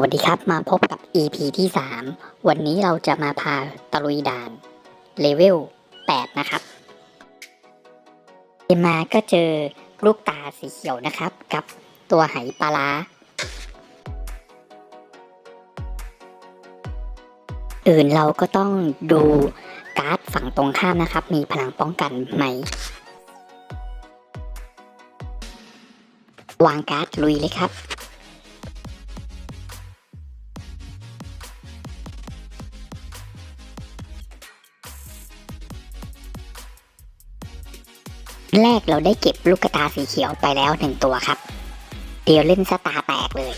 วัสดีครับมาพบกับ EP ที่ 3 วันนี้เราจะมาพาตะลุยด่านเลเวล 8 นะครับเดินมาก็เจอลูกตาสีเขียวนะครับ กับตัวไหปลาร้าอื่นเราก็ต้องดูการ์ดฝั่งตรงข้ามนะครับ มีพลังป้องกันไหม วางการ์ดลุยเลยครับ แรกเราได้เก็บลูกกระตาสีเขียวไปแล้วหนึ่งตัวครับ เดี๋ยวเล่นสตาร์แตกเลย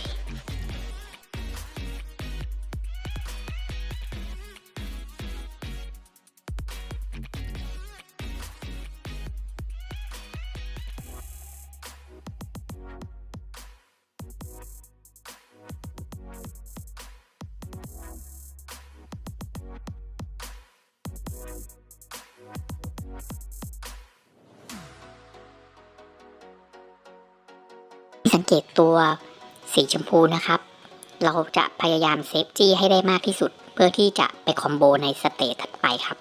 งเกตตัวสีชมพูนะครับ เราจะพยายามเซฟจี้ให้ได้มากที่สุด เพื่อที่จะไปคอมโบในสเตจถัดไปครับ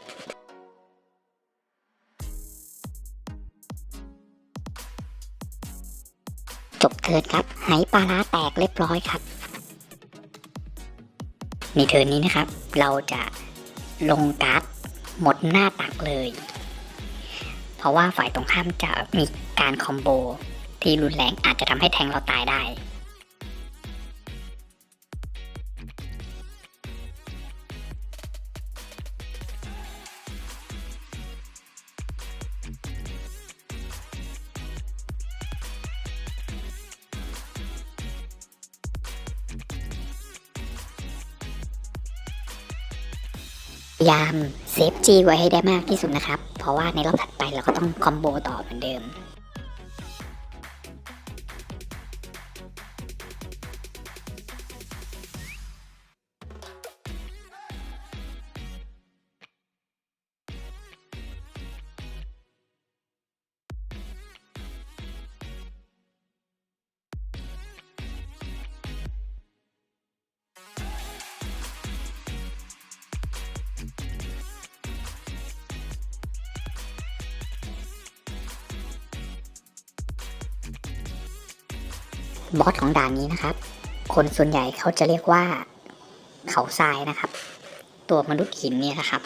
จบเทิร์นครับไหปลาร้าแตกเรียบร้อยครับ ในเทิร์นนี้นะครับ เราจะลงการ์ดหมดหน้าตักเลย เพราะว่าฝ่ายตรงข้ามจะมีการคอมโบ ที่รุนแรงอาจจะทำให้แทงเราตายได้ พยายามเซฟจีไว้ให้ได้มากที่สุดนะครับ เพราะว่าในรอบถัดไปเราก็ต้องคอมโบต่อเหมือนเดิม บอสของด่านนี้นะครับ คนส่วนใหญ่เขาจะเรียกว่าเขาทรายนะครับ ตัวมนุษย์หินเนี่ยนะครับ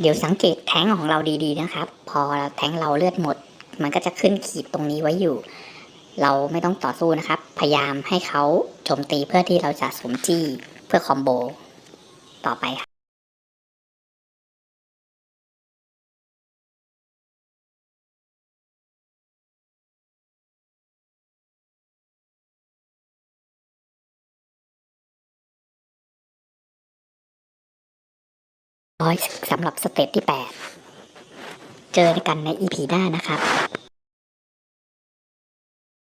เดี๋ยวสังเกตแท้งของเราดีๆนะครับ พอแท้งเราเลือดหมด มันก็จะขึ้นขีดตรงนี้ไว้อยู่ เราไม่ต้องต่อสู้นะครับ พยายามให้เขาโจมตีเพื่อที่เราจะสมจี้เพื่อคอมโบต่อไปครับ ร้อยสำหรับสเต็ปที่ 8 เจอกันใน EP หน้านะครับ